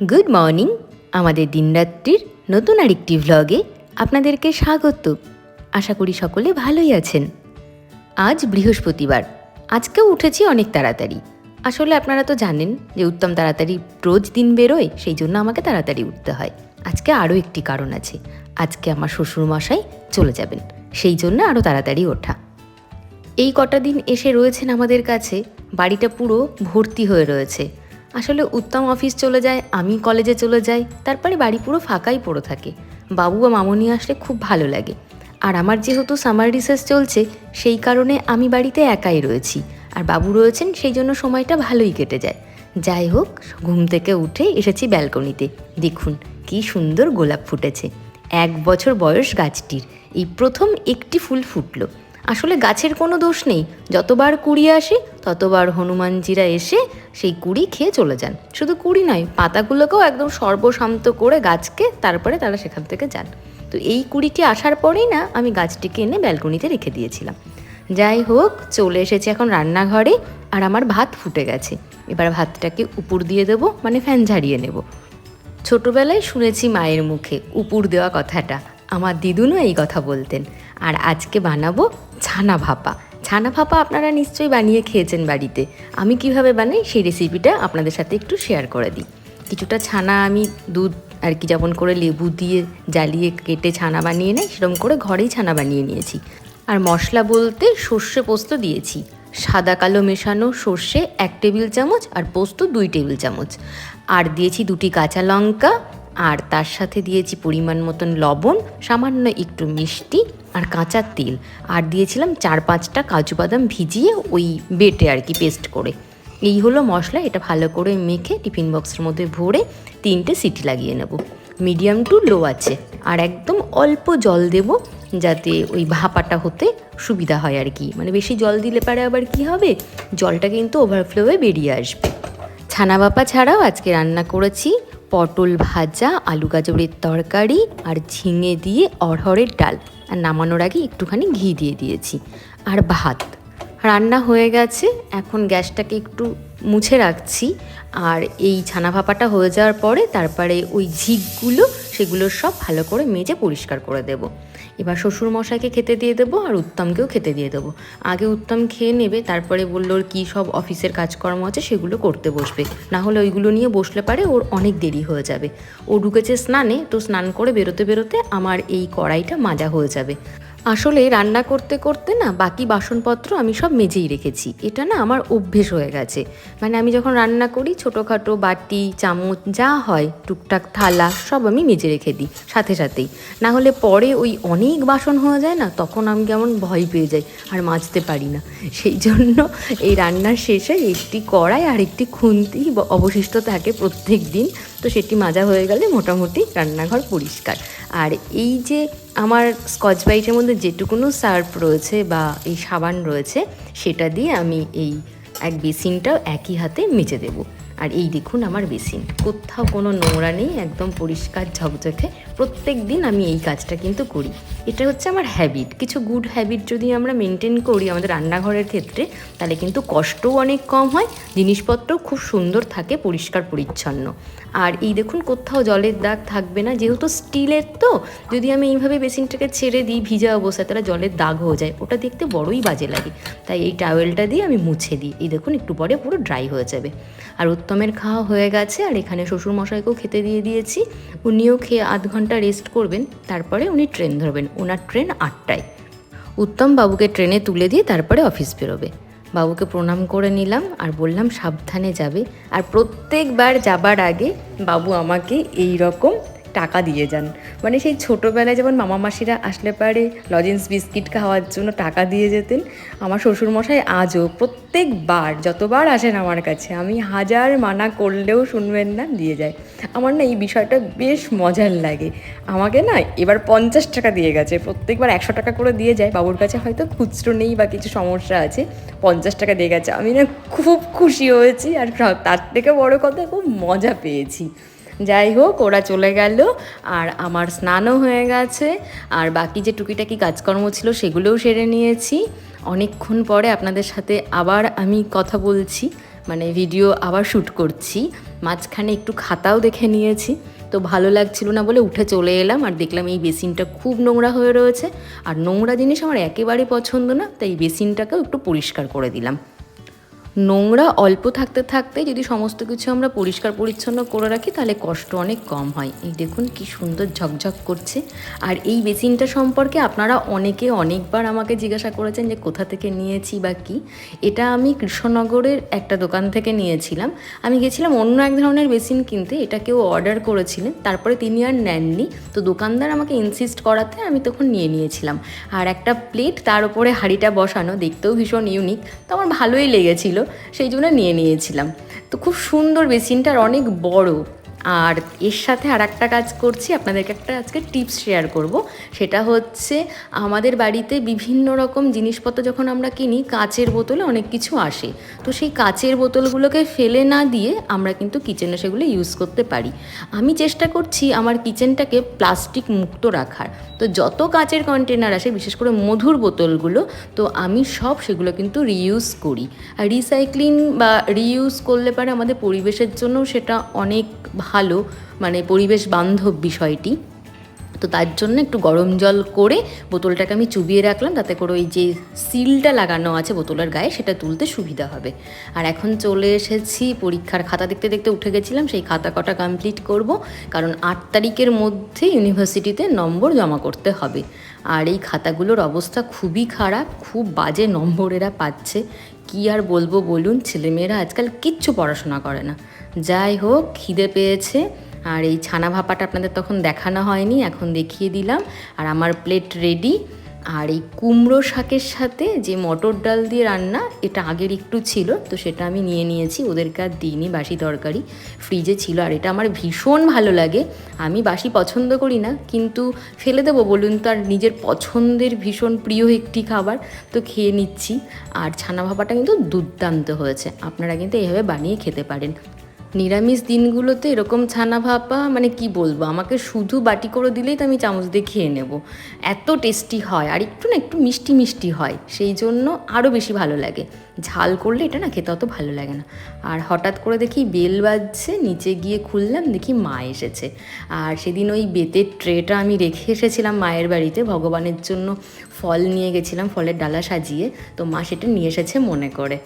Good morning আমাদের দিনরাত্রির নতুন আরেকটি ভ্লগে আপনাদেরকে স্বাগত। আশা করি সকলে ভালোই আছেন। আজ বৃহস্পতিবার, আজকেও উঠেছি অনেক তাড়াতাড়ি। আসলে আপনারা তো জানেন যে উত্তম তাড়াতাড়ি রোজ দিন বেরোয়, সেই জন্য আমাকে তাড়াতাড়ি উঠতে হয়। আজকে আরও একটি কারণ আছে, আজকে আমার শ্বশুরমশাই চলে যাবেন, সেই জন্য আরও তাড়াতাড়ি ওঠা। এই কটা দিন এসে রয়েছেন আমাদের কাছে, বাড়িটা পুরো ভর্তি হয়ে রয়েছে। আসলে উত্তম অফিস চলে যায়, আমি কলেজে চলে যাই, তারপরে বাড়ি পুরো ফাঁকাই পড়ে থাকে। বাবু বা মামনি আসলে খুব ভালো লাগে। আর আমার যেহেতু সামার রিসার্চ চলছে, সেই কারণে আমি বাড়িতে একাই রয়েছি। আর বাবু রয়েছেন, সেই জন্য সময়টা ভালোই কেটে যায়। যাই হোক, ঘুম থেকে উঠে এসেছি ব্যালকনিতে। দেখুন, কি সুন্দর গোলাপ ফুটেছে। এক বছর বয়স গাছটির। এই প্রথম একটি ফুল ফুটলো। আসলে গাছের কোনো দোষ নেই। যতবার কুড়ি আসে, ততবার হনুমানজিরা এসে সেই কুড়ি খেয়ে চলে যান। শুধু কুড়ি নয়, পাতাগুলোকেও একদম সর্বশান্ত করে গাছকে তারপরে তারা সেখান থেকে যান। তো এই কুড়িটি আসার পরেই না, আমি গাছটিকে এনে ব্যালকনিতে রেখে দিয়েছিলাম। যাই হোক, চলে এসেছি এখন রান্নাঘরে আর আমার ভাত ফুটে গেছে। এবার ভাতটাকে উপর দিয়ে দেবো মানে ফ্যান ঝাড়িয়ে নেব। ছোটবেলায় শুনেছি মায়ের মুখে, উপুর দেওয়া কথাটা। আমার দিদুনও এই কথা বলতেন। আর আজকে বানাবো ছানা ভাপা। ছানা ভাপা আপনারা নিশ্চয়ই বানিয়ে খেয়েছেন বাড়িতে। আমি কীভাবে বানাই সেই রেসিপিটা আপনাদের সাথে একটু শেয়ার করে দিই। কিছুটা ছানা আমি দুধ আর কি যেমন করে লেবু দিয়ে জ্বালিয়ে কেটে ছানা বানিয়ে নেয় সেরকম করে ঘরেই ছানা বানিয়ে নিয়েছি। আর মশলা বলতে সর্ষে পোস্ত দিয়েছি। সাদা কালো মেশানো সর্ষে এক টেবিল চামচ আর পোস্ত দুই টেবিল চামচ। আর দিয়েছি দুটি কাঁচা লঙ্কা আর তার সাথে দিয়েছি পরিমাণ মতন লবণ, সামান্য একটু মিষ্টি আর কাঁচা তেল। আর দিয়েছিলাম চার পাঁচটা কাজু বাদাম ভিজিয়ে ওই বেটে আর কি পেস্ট করে। এই হলো মশলা, এটা ভালো করে মেখে টিফিন বক্সের মধ্যে ভরে তিনটে সিটি লাগিয়ে নেব। মিডিয়াম টু লো আছে। আর একদম অল্প জল দেব যাতে ওই ভাপাটা হতে সুবিধা হয় আর কি। মানে বেশি জল দিলে পারে আবার কি হবে? জলটা কিন্তু ওভারফ্লো হয়ে বেরিয়ে আসবে। ছানা বাপা ছাড়াও আজকে রান্না করেছি পটল ভাজা, আলু গাজরের তরকারি আর ঝিঙে দিয়ে অড়হরের ডাল। আর নামানোর আগে একটুখানি ঘি দিয়ে দিয়েছি। আর ভাত। রান্না হয়ে গেছে, এখন গ্যাসটাকে একটু মুছে রাখছি। আর এই ছানা ভাপাটা হয়ে যাওয়ার পরে তারপরে ওই ঝিকগুলো, সেগুলো সব ভালো করে মেজে পরিষ্কার করে দেব। এবার শ্বশুর মশাইকে খেতে দিয়ে দেবো আর উত্তমকেও খেতে দিয়ে দেবো। আগে উত্তম খেয়ে নেবে, তারপরে বলল ওর কী সব অফিসের কাজকর্ম আছে সেগুলো করতে বসবে। না হলে ওইগুলো নিয়ে বসলে পারে ওর অনেক দেরি হয়ে যাবে। ও ঢুকেছে স্নানে, তো স্নান করে বেরোতে বেরোতে আমার এই কড়াইটা মাজা হয়ে যাবে। আসলে রান্না করতে করতে না বাকি বাসনপত্র আমি সব মেজেই রেখেছি। এটা না আমার অভ্যেস হয়ে গেছে। মানে আমি যখন রান্না করি, ছোটোখাটো বাটি, চামচ, যা হয়, টুকটাক থালা, সব আমি মেজে রেখে দিই, সাথে সাথেই। না হলে পরে ওই অনেক বাসন হয়ে যায় না, তখন আমি কেমন ভয় পেয়ে যাই, আর মাজতে পারি না। সেই জন্য এই রান্নার শেষে একটি কড়াই আর একটি খুন্তি অবশিষ্ট থাকে প্রত্যেক দিন। তো সেটি মাজা হয়ে গেলে মোটামুটি রান্নাঘর পরিষ্কার। আর এই যে আমার স্কচ ব্রাইটের মধ্যে যেটুকুনো সার্ফ রয়েছে বা এই সাবান রয়েছে, সেটা দিয়ে আমি এই এক বেসিনটাও একই হাতে মেজে দেবো। আর এই দেখুন আমার বেসিন। কোথাও কোনো নোংরা নেই, একদম পরিষ্কার ঝকঝকে। প্রত্যেক দিন আমি এই কাজটা কিন্তু করি। এটা হচ্ছে আমার হ্যাবিট কিছু গুড হ্যাবিট যদি আমরা মেনটেন করি আমাদের রান্নাঘরের ক্ষেত্রে, তাহলে কিন্তু কষ্টও অনেক কম হয়, জিনিসপত্রও খুব সুন্দর থাকে, পরিষ্কার পরিচ্ছন্ন। আর এই দেখুন, কোথাও জলের দাগ থাকবে না, যেহেতু স্টিলের তো, যদি আমি এইভাবে বেসিনটাকে ছেড়ে দিই, ভিজা অবস্থায়, তাহলে জলের দাগ হয়ে যায়। ওটা দেখতে বড়ই বাজে লাগে। তাই এই টাওয়েলটা দিয়ে আমি মুছে দিই। এই দেখুন, একটু পরে পুরো ড্রাই হয়ে যাবে। আর উত্তমের খাওয়া হয়ে গেছে, আর এখানে শ্বশুরমশাইকেও খেতে দিয়ে দিয়েছি। উনিও খেয়ে আধ ঘণ্টা রেস্ট করবেন, তারপরে উনি ট্রেন ধরবেন। ওনার ট্রেন আটটায়। উত্তম বাবুকে ট্রেনে তুলে দিয়ে তারপরে অফিস বেরোবে। বাবুকে প্রণাম করে নিলাম আর বললাম সাবধানে যাবে। আর প্রত্যেকবার যাবার আগে বাবু আমাকে এই রকম টাকা দিয়ে যান। মানে সেই ছোটোবেলায় যেমন মামা মাসিরা আসলে পারে লজেন্স বিস্কিট খাওয়ার জন্য টাকা দিয়ে যেতেন, আমার শ্বশুরমশাই আজও প্রত্যেকবার, যতবার আসেন আমার কাছে, আমি হাজার মানা করলেও শুনবেন না, দিয়ে যায়। আমার না এই বিষয়টা বেশ মজার লাগে। আমাকে না এবার পঞ্চাশ টাকা দিয়ে গেছে, প্রত্যেকবার একশো টাকা করে দিয়ে যায়, বাবুর কাছে হয়তো খুচরো নেই বা কিছু সমস্যা আছে, পঞ্চাশ টাকা দিয়ে গেছে। আমি না খুব খুশি হয়েছি আর তার থেকে বড় কথা খুব মজা পেয়েছি। যাই হোক, ওরা চলে গেল আর আমার স্নানও হয়ে গেছে। আর বাকি যে টুকিটাকি কাজকর্ম ছিল সেগুলোও সেরে নিয়েছি। অনেকক্ষণ পরে আপনাদের সাথে আবার আমি কথা বলছি মানে ভিডিও আবার শ্যুট করছি। মাঝখানে একটু খাতাও দেখে নিয়েছি। তো ভালো লাগছিল না বলে উঠে চলে এলাম আর দেখলাম এই বেসিনটা খুব নোংরা হয়ে রয়েছে। আর নোংরা জিনিস আমার একেবারে পছন্দ না, তাই বেসিনটাকেও একটু পরিষ্কার করে দিলাম। নোংরা অল্প থাকতে থাকতে যদি সমস্ত কিছু আমরা পরিষ্কার পরিচ্ছন্ন করে রাখি, তাহলে কষ্ট অনেক কম হয়। এই দেখুন কি সুন্দর ঝকঝক করছে। আর এই বেসিনটা সম্পর্কে আপনারা অনেকে অনেকবার আমাকে জিজ্ঞাসা করেছেন যে কোথা থেকে নিয়েছি বা কি। এটা আমি কৃষ্ণনগরের একটা দোকান থেকে নিয়েছিলাম। আমি গেছিলাম অন্য এক ধরনের বেসিন কিনতে, এটা কেউ অর্ডার করেছিলেন, তারপরে তিনি আর নেননি। তো দোকানদার আমাকে ইনসিস্ট করাতে আমি তখন নিয়ে নিয়েছিলাম। আর একটা প্লেট তার উপরে হাঁড়িটা বসানো, দেখতেও ভীষণ ইউনিক তো আমার ভালোই লেগেছিল। সেই জন্য নিয়ে নিয়েছিলাম। তো খুব সুন্দর বেসিনটা আর অনেক বড়। আর এর সাথে আর একটা কাজ করছি, আপনাদেরকে একটা আজকে টিপস শেয়ার করব। সেটা হচ্ছে, আমাদের বাড়িতে বিভিন্ন রকম জিনিসপত্র যখন আমরা কিনি, কাচের বোতলে অনেক কিছু আসে। তো সেই কাচের বোতলগুলোকে ফেলে না দিয়ে আমরা কিন্তু কিচেনে সেগুলো ইউজ করতে পারি। আমি চেষ্টা করছি আমার কিচেনটাকে প্লাস্টিক মুক্ত রাখার। তো যত কাঁচের কন্টেনার আসে, বিশেষ করে মধুর বোতলগুলো, তো আমি সব সেগুলো কিন্তু রিইউজ করি। আর রিসাইক্লিং বা রিইউজ করলে পারে আমাদের পরিবেশের জন্য সেটা অনেক ভালো মানে পরিবেশ বান্ধব বিষয়টি। তো তার জন্য একটু গরম জল করে বোতলটাকে আমি চুবিয়ে রাখলাম। তাতে করে ওই যে সিলটা লাগানো আছে বোতলের গায়ে, সেটা তুলতে সুবিধা হবে। আর এখন চলে এসেছি পরীক্ষার খাতা দেখতে দেখতে উঠে গেছিলাম, সেই খাতা কটা কমপ্লিট করব, কারণ আট তারিখের মধ্যে ইউনিভার্সিটিতে নম্বর জমা করতে হবে। আর এই খাতাগুলোর অবস্থা খুবই খারাপ, খুব বাজে নম্বর এরা পাচ্ছে। কি আর বলব বলুন, ছেলেমেয়েরা আজকাল কিচ্ছু পড়াশোনা করে না। যাই হোক, খিদে পেয়েছে। আর এই ছানা ভাপাটা আপনাদের তখন দেখানো হয়নি, এখন দেখিয়ে দিলাম। আর আমার প্লেট রেডি আর এই কুমড়ো শাকের সাথে যে মটর ডাল দিয়ে রান্না, এটা আগের একটু ছিল, তো সেটা আমি নিয়ে নিয়েছি। ওদেরকে আর দিইনি বাসি তরকারি ফ্রিজে ছিল। আর এটা আমার ভীষণ ভালো লাগে। আমি বাসি পছন্দ করি না, কিন্তু ফেলে দেবো বলুন তো, আর নিজের পছন্দের ভীষণ প্রিয় একটি খাবার, তো খেয়ে নিচ্ছি। আর ছানা ভাপাটা কিন্তু দুর্দান্ত হয়েছে। আপনারা কিন্তু এইভাবে বানিয়ে খেতে পারেন। নিরামিষ দিনগুলোতে এরকম ছানা ভাপা মানে কি বলব, আমাকে শুধু বাটি করে দিলেই তো আমি চামচ দিয়ে খেয়ে নেব। এত টেস্টি হয়, আর একটু না একটু মিষ্টি মিষ্টি হয়, সেই জন্য আরও বেশি ভালো লাগে। ঝাল করলে এটা না খেতে অত ভালো লাগে না। আর হঠাৎ করে দেখি বেল বাজছে, নিচে গিয়ে খুললাম, দেখি মা এসেছে। আর সেদিন ওই বেতের ট্রেটা আমি রেখে এসেছিলাম মায়ের বাড়িতে, ভগবানের জন্য ফল নিয়ে গেছিলাম, ফলের ডালা সাজিয়ে, তো মা সেটা নিয়ে এসেছে মনে করে।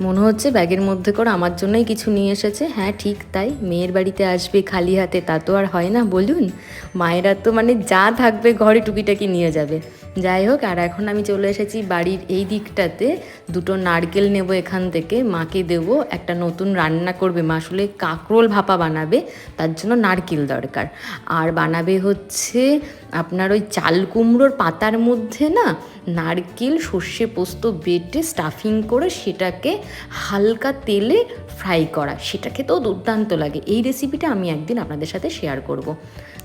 মনে হচ্ছে ব্যাগের মধ্যে করে আমার জন্যই কিছু নিয়ে এসেছে। হ্যাঁ ঠিক তাই। মেয়ের বাড়িতে আসবে খালি হাতে, তা তো আর হয় না, বলুন। মায়েরা তো মানে যা থাকবে ঘরে টুকিটাকি নিয়ে যাবে। যাই হোক, আর এখন আমি চলে এসেছি বাড়ির এই দিকটাতে। দুটো নারকেল নেব এখান থেকে, মাকে দেব। একটা নতুন রান্না করবে, মা আসলে কাঁকরোল ভাপা বানাবে, তার জন্য নারকেল দরকার। আর বানাবে হচ্ছে আপনার ওই চাল কুমড়োর পাতার মধ্যে না, নারকেল, সর্ষে পোস্ত বেটে স্টাফিং করে সেটাকে হালকা তেলে ফ্রাই করা। সেটা খেতেও দুর্দান্ত লাগে। এই রেসিপিটা আমি একদিন আপনাদের সাথে শেয়ার করব।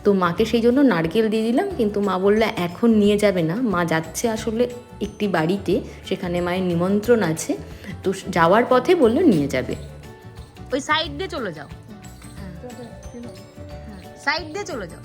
তো মাকে সেই জন্য নারকেল দিয়ে দিলাম কিন্তু মা বলল এখন নিয়ে যাবে না। মা যাচ্ছে আসলে একটি বাড়িতে সেখানে মায়ের নিমন্ত্রণ আছে। তো যাওয়ার পথে বলল নিয়ে যাবে। ওই সাইড দিয়ে চলে যাও। সাইড দিয়ে চলে যাও।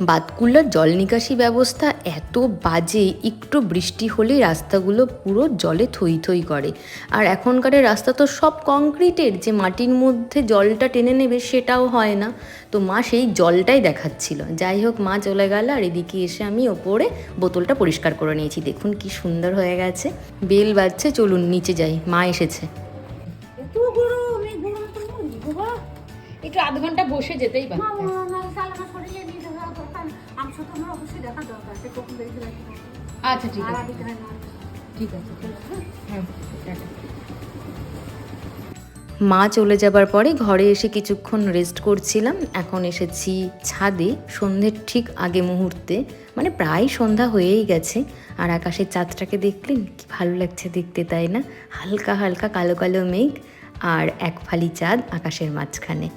বাতকুল্লার জল নিকাশি ব্যবস্থা এত বাজে, একটু বৃষ্টি হলেই রাস্তাগুলো পুরো জলে থই থই করে। আর এখনকারের রাস্তা তো সব কংক্রিটের, যে মাটির মধ্যে জলটা টেনে নেবে সেটাও হয় না। তো মা সেই জলটাই দেখাচ্ছিল। যাই হোক, মা চলে গেল আর এদিকে এসে আমি ওপরে বোতলটা পরিষ্কার করে নিয়েছি। দেখুন কি সুন্দর হয়ে গেছে। বেল বাজছে, চলুন নিচে যাই। মা এসেছে। একটু আধ ঘণ্টা বসে যেতেই পারে দেখা দরকার সে কখন দেখতে রাখি আচ্ছা ঠিক আছে। হয় ঠিক আছে হ্যাঁ মা চলে যাবার পরে ঘরে এসে কিছুক্ষণ রেস্ট করছিলাম। এখন এসেছি ছাদে সন্ধ্যের ঠিক আগে মুহূর্তে। মানে প্রায় সন্ধ্যা হয়েই গেছে। আর আকাশের চাঁদটাকে দেখলেন কি ভালো লাগছে দেখতে তাই না? হালকা হালকা কালো কালো মেঘ আর এক ফালি চাঁদ আকাশের মাঝখানে।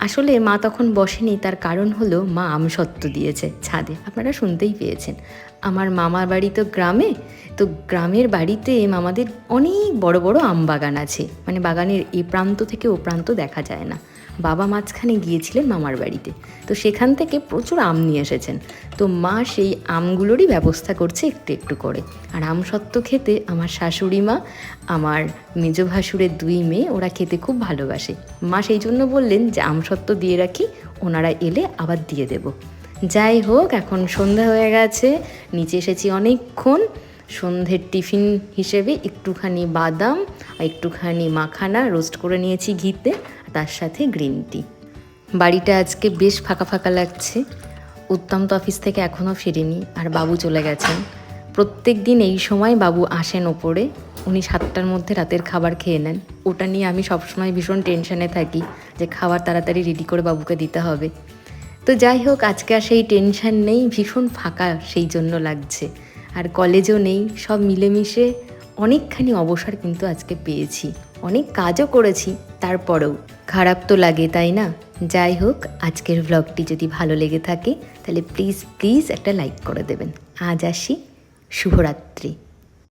আসলে মা তখন বসেনি, তার কারণ হলো মা আমসত্ত্ব দিয়েছে ছাদে। আপনারা শুনতেই পেয়েছেন। আমার মামার বাড়ি তো গ্রামে, তো গ্রামের বাড়িতে মামাদের অনেক বড় বড় আম বাগান আছে। মানে বাগানের এ প্রান্ত থেকে ও প্রান্ত দেখা যায় না। বাবা মাঝখানে গিয়েছিলেন মামার বাড়িতে। তো সেখান থেকে প্রচুর আম নিয়ে এসেছেন। তো মা সেই আমগুলোরই ব্যবস্থা করছে একটু একটু করে। আর আম সত্ত্ব খেতে আমার শাশুড়ি মা, আমার মেজ ভাসুরের দুই মেয়ে, ওরা খেতে খুব ভালোবাসে। মা সেই জন্য বললেন যে, আম সত্ত্ব দিয়ে রাখি, ওনারা এলে আবার দিয়ে দেব। যাই হোক, এখন সন্ধ্যা হয়ে গেছে, নিচে এসেছি অনেকক্ষণ। সন্ধ্যের টিফিন হিসেবে একটুখানি বাদাম একটুখানি মাখানা রোস্ট করে নিয়েছি ঘিতে। তার সাথে গ্রিন টি। বাড়িটা আজকে বেশ ফাঁকা ফাঁকা লাগছে। উত্তম তো অফিস থেকে এখনও ফিরেনি আর বাবু চলে গেছেন। প্রত্যেক দিন এই সময় বাবু আসেন ওপরে। উনি সাতটার মধ্যে রাতের খাবার খেয়ে নেন। ওটা নিয়ে আমি সবসময় ভীষণ টেনশনে থাকি যে খাবার তাড়াতাড়ি রেডি করে বাবুকে দিতে হবে। তো যাই হোক, আজকে আর সেই টেনশন নেই, ভীষণ ফাঁকা সেই জন্য লাগছে। আর কলেজও নেই, সব মিলেমিশে অনেকখানি অবসর কিন্তু আজকে পেয়েছি। অনেক কাজও করেছি, তারপরেও। খারাপ তো লাগে, তাই না? যাই হোক, আজকের ব্লগটি যদি ভালো লেগে থাকে, তাহলে প্লিজ প্লিজ একটা লাইক করে দেবেন। আজ আসি, শুভরাত্রি।